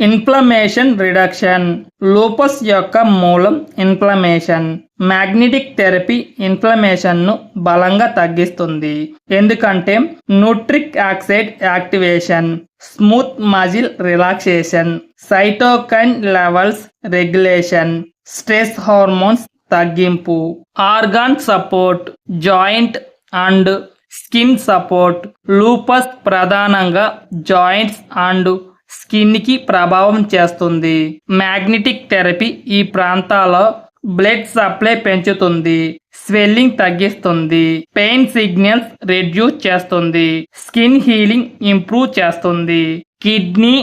Inflammation reduction lupus యొక్క మూలం inflammation magnetic therapy ఇన్ఫ్లమేషన్ను బలంగా తగ్గిస్తుంది. ఎందుకంటే nitric oxide activation smooth muscle relaxation cytokine levels regulation stress hormones తగ్గింపు organ support joint and skin support lupus ప్రధానంగా joints and స్కిన్కి ప్రభావం చేస్తుంది. మ్యాగ్నెటిక్ థెరపీ ఈ ప్రాంతాల్లో బ్లడ్ సప్లై పెంచుతుంది. స్వెల్లింగ్ తగ్గిస్తుంది. పెయిన్ సిగ్నల్స్ రెడ్యూస్ చేస్తుంది. స్కిన్ హీలింగ్ ఇంప్రూవ్ చేస్తుంది. Kidney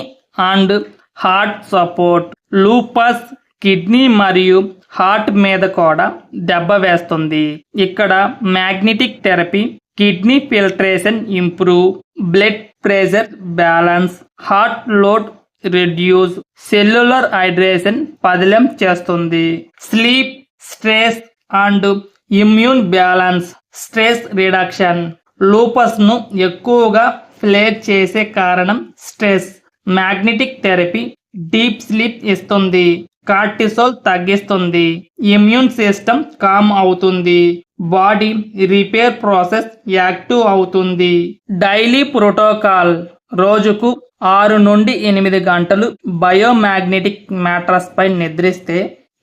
and heart support lupus kidney మరియు హార్ట్ మీద కూడా దెబ్బ వేస్తుంది. ఇక్కడ magnetic therapy kidney filtration improve blood pressure balance heart load reduce cellular hydration పదిలం చేస్తుంది. Sleep stress and immune balance stress reduction. లూపస్ను ఎక్కువగా ఫ్లేక్ చేసే కారణం stress. Magnetic therapy deep sleep ఇస్తుంది. కార్టిసోల్ తగ్గిస్తుంది. ఇమ్యూన్ సిస్టమ్ కామ్ అవుతుంది. బాడీ రిపేర్ ప్రాసెస్ యాక్టివ్ అవుతుంది. Daily protocol రోజుకు ఆరు నుండి ఎనిమిది గంటలు బయోమాగ్నెటిక్ మ్యాట్రస్ పై నిద్రిస్తే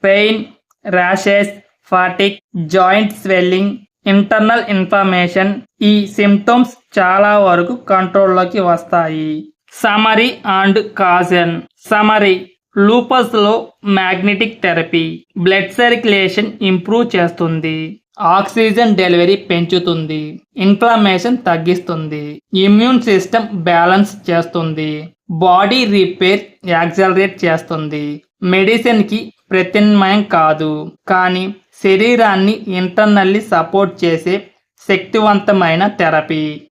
pain rashes fatigue joint swelling internal information ఈ సిమ్టమ్స్ చాలా వరకు కంట్రోల్లోకి వస్తాయి. Summary and conclusion. Summary లూపస్లో magnetic therapy blood circulation improve చేస్తుంది. ఆక్సిజన్ డెలివరీ పెంచుతుంది. ఇన్ఫ్లమేషన్ తగ్గిస్తుంది. ఇమ్యూన్ సిస్టమ్ బ్యాలెన్స్ చేస్తుంది. బాడీ రిపేర్ యాక్సలరేట్ చేస్తుంది. మెడిసిన్కి ప్రత్యామ్నాయం కాదు. కానీ శరీరాన్ని ఇంటర్నల్లీ సపోర్ట్ చేసే శక్తివంతమైన థెరపీ.